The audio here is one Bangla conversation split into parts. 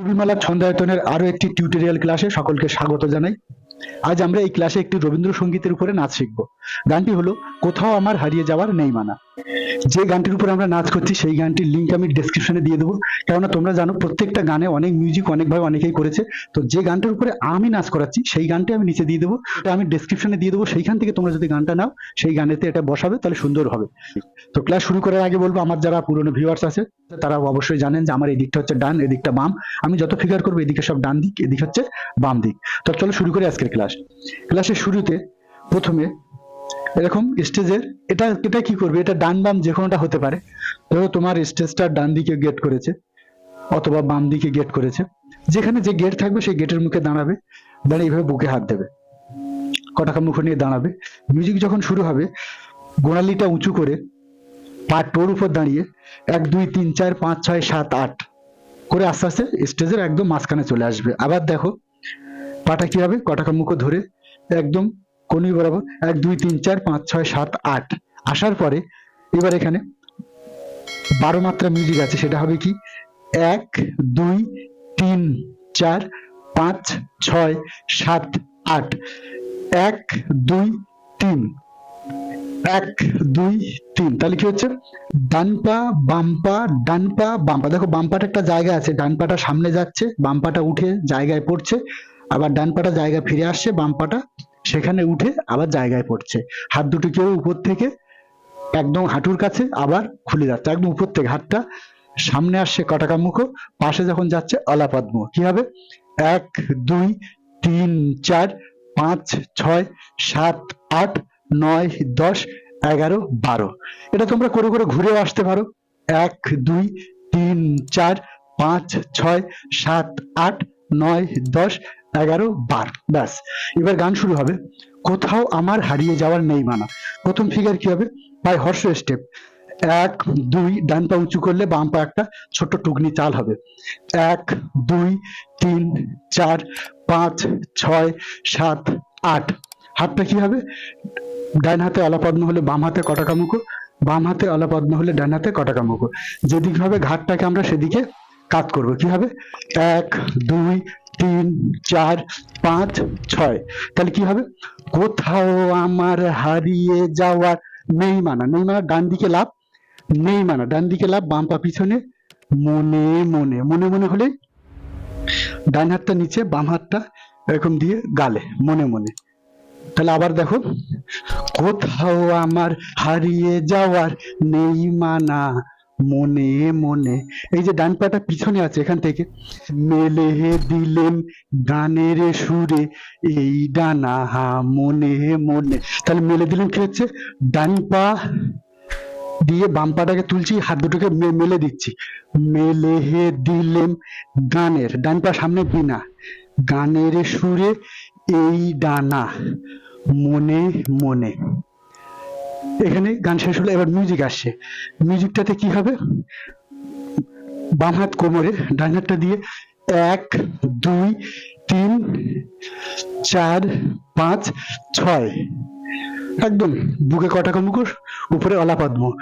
ছবিমালা ছন্দায়তনের আরও একটি টিউটোরিয়াল ক্লাসে সকলকে স্বাগত জানাই। আজ আমরা এই ক্লাসে একটি রবীন্দ্রসঙ্গীতের উপরে নাচ শিখব। গানটি হলো, কোথাও আমার হারিয়ে যাওয়ার নেই মানা। যে গানটির উপর আমরা নাচ করছি, সেই গানটির লিঙ্ক আমি ডেসক্রিপশনে দিয়ে দেবো। কেননা তোমরা জানো, প্রত্যেকটা গানে অনেক মিউজিক অনেকভাবে অনেকেই করেছে। তো যে গানটার উপরে আমি নাচ করাচ্ছি, সেই গানটি আমি নিচে দিয়ে দেবো। এটা আমি ডেসক্রিপশনে দিয়ে দেবো। সেইখান থেকে তোমরা যদি গানটা নাও, সেই গানেতে এটা বসাবে, তাহলে সুন্দর হবে। তো ক্লাস শুরু করার আগে বলব, আমার যারা পুরনো ভিউয়ার্স আছে তারা অবশ্যই জানেন যে আমার এই দিকটা হচ্ছে ডান, এদিকটা বাম। আমি যত ফিগার করব, এদিকে সব ডান দিক, এদিক হচ্ছে বাম দিক। তো চলো শুরু করি আজকের ক্লাস ক্লাসের শুরুতে প্রথমে এরকম স্টেজের এটা এটা কি করবে? এটা ডান বাম যে কোনোটা হতে পারে। ধরো তোমার স্টেজটা ডান দিকে গেট করেছে, অথবা বাম দিকে গেট করেছে। যেখানে যে গেট থাকবে, সেই গেটের মুখে দাঁড়াবে দাঁড়িয়ে এইভাবে বুকে হাত দেবে। কটাকা মুখ নিয়ে দাঁড়াবে। মিউজিক যখন শুরু হবে, গোড়ালিটা উঁচু করে পা টোর উপর দাঁড়িয়ে এক, দুই, তিন, চার, পাঁচ, ছয়, সাত, আট করে আস্তে আস্তে স্টেজের একদম মাঝখানে চলে আসবে। আবার দেখো, পাটা কি হবে? কটাকা মুখো ধরে একদম কোনি বরাবর এক, দুই, তিন, চার, পাঁচ, ছয়, সাত, আট। আসার পরে এবার এখানে বারো মাত্রা মিউজিক আছে, সেটা হবে কি? এক, দুই, তিন, চার, পাঁচ, ছয়, সাত, আট। এক, দুই, তিন। এক, দুই, তিন। তাহলে কি হচ্ছে? ডান পা বাম পা ডান পা বাম পা দেখো বাম পাটা একটা জায়গা আছে ডান পাটা সামনে যাচ্ছে বাম পাটা উঠে জায়গায় পড়ছে, আবার ডান পাটা জায়গায় ফিরে আসছে বাম পাটা সেখানে উঠে আবার জায়গায় পড়ছে। হাত দুটো কেউ উপর থেকে একদম হাঁটুর কাছে আবার খুলে যাচ্ছে। একদম উপর থেকে হাতটা সামনে আসছে কটাকা মুখো পাশে যখন যাচ্ছে অলাপদ্ম কি হবে? এক, দুই, তিন, চার, পাঁচ, ছয়, সাত, আট, নয়, দশ, এগারো, বারো। এটা তোমরা করে করে ঘুরেও আসতে পারো। এক, দুই, তিন, চার, পাঁচ, ছয়, সাত, আট, নয়, দশ এগারো বার, ব্যাস। এবার গান শুরু হবে। কোথাও আমার হারিয়ে যাওয়ার নেই মানা। প্রথম ফিগার কি হবে? বাই হর্ষ স্টেপ এক, দুই, ডান পা উঁচু করলে বাম পা একটা ছোট্ট টুকনি চাল হবে। এক, দুই, তিন, চার, পাঁচ, ছয়, সাত, আট। হাতটা কি হবে? ডান হাতে আলাপদ্ম হলে বাম হাতে কটাকা মুখো বাম হাতে আলাপদ্ম হলে ডান হাতে কটাকা মুখো যেদিকে হবে ঘাটটাকে আমরা সেদিকে কাত করব। কি হবে? এক, দুই তিন, চার, পাঁচ, ছয়। তাহলে কি হবে? কোথাও আমার হারিয়ে যাওয়ার নেই মানা নেই মানা ডান দিকে লাভ নেই মানা ডান দিকে লাভ বাম পা পিছনে, মনে মনে মনে মনে হলে ডান হাতটা নিচে, বাম হাতটা এরকম দিয়ে গালে, মনে মনে। তাহলে আবার দেখো, কোথাও আমার হারিয়ে যাওয়ার নেই মানা মনে মনে। এই যে ডান পাটা পিছনে আছে এখান থেকে। মেলে দিলেন গানের সুরে, এই ডানা, হা, মনে মনে। তাহলে মেলে দিলেন কি হচ্ছে? ডান পা দিয়ে বাম পাটাকে তুলছি, হাত দুটোকে মেলে দিচ্ছি। মেলে হে দিলেন গানের, ডান পা সামনে বিনা। গানের সুরে, এই ডানা। মনে মনে। এখানে গান শেষ হলো, এবার মিউজিক আসছে। মিউজিকটাতে কি হবে? বাম হাত কোমরে ডান হাতটা দিয়ে এক, দুই, তিন, চার, পাঁচ, ছয়। একদম, বুকে কটাকা মুখোশ উপরে অলাপদ্ম।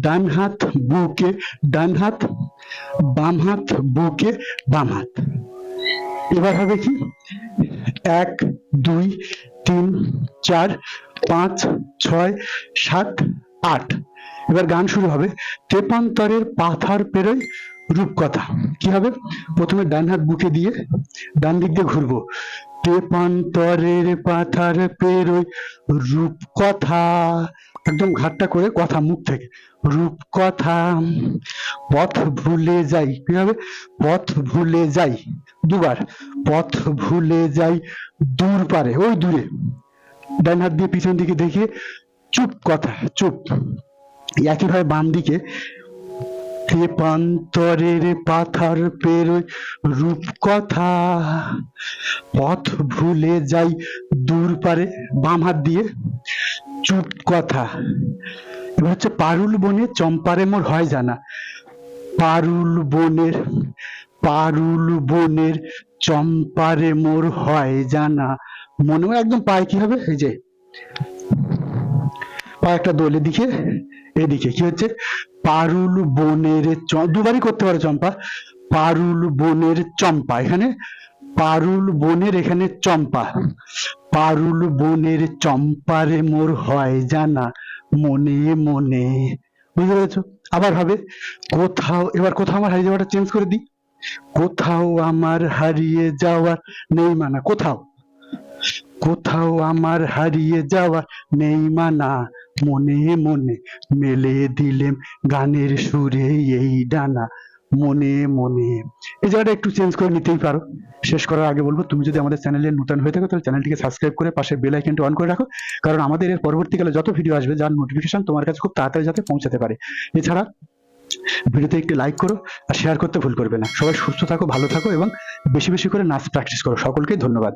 ডান হাত বুকে ডান হাত, বাম হাত বুকে বাম হাত। এবার হবে কি? এক, দুই, তিন, চার, পাঁচ ছয়, সাত, আট। এবার গান শুরু হবে। তেপান্তরের পাথার পেরোয় রূপকথা। কি হবে? প্রথমে ডান হাত বুকে দিয়ে ডান দিক দিয়ে ঘুরবো। তেপান্তরের পাথার পেরোয় রূপকথা। একদম ঘাটটা করে কথা মুখ থেকে। রূপকথা। পথ ভুলে যাই। কি হবে? পথ ভুলে যাই। দুবার। পথ ভুলে যাই দূর পারে, ওই দূরে। ডান হাত দিয়ে পিছন দিকে দেখিয়ে চুপ কথা, চুপ। একইভাবে বাম দিকে তেপান্তরের পাথার পেরোয় রূপকথা। পথ ভুলে যাই দূর পারে, বাম হাত দিয়ে চুপ কথা। এবার হচ্ছে পারুল বনে চম্পারে মোর হয় জানা। পারুল বনের পারুল বনের চম্পারে মোর হয় জানা। মনে মনে একদম পায়ে কি হবে? এই যে পা একটা দোল এদিকে এদিকে, কি হচ্ছে? পারুল বনের দুবারই করতে পারো চম্পা। পারুল বনের চম্পা, এখানে পারুল বনের এখানে চম্পা। পারুল বনের চম্পারে মোর হয় জানা, মনে মনে। বুঝতে পেরেছ? আবার হবে, কোথাও, এবার কোথাও আমার হারিয়ে যাওয়াটা চেঞ্জ করে দিই। কোথাও আমার হারিয়ে যাওয়ার নেই মানা, কোথাও। কোথাও আমার হারিয়ে যাওয়া নেই মানা। মনে মনে মেলে দিলেম গানের সুরে এই ডানা। মনে মনে। এই জায়গাটা একটু চেঞ্জ করে নিতেই পারো। শেষ করার আগে বলব, তুমি যদি আমাদের চ্যানেলে নতুন হয়ে থাকো, তাহলে চ্যানেলটিকে সাবস্ক্রাইব করে পাশে বেল আইকনটি অন করে রাখো। কারণ আমাদের এর পরবর্তীকালে যত ভিডিও আসবে, যার নোটিফিকেশন তোমার কাছে খুব তাড়াতাড়ি যাতে পৌঁছাতে পারে। এছাড়া ভিডিওতে একটি লাইক করো আর শেয়ার করতে ভুল করবে না। সবাই সুস্থ থাকো, ভালো থাকো এবং বেশি বেশি করে নাচ প্র্যাকটিস করো। সকলকে ধন্যবাদ।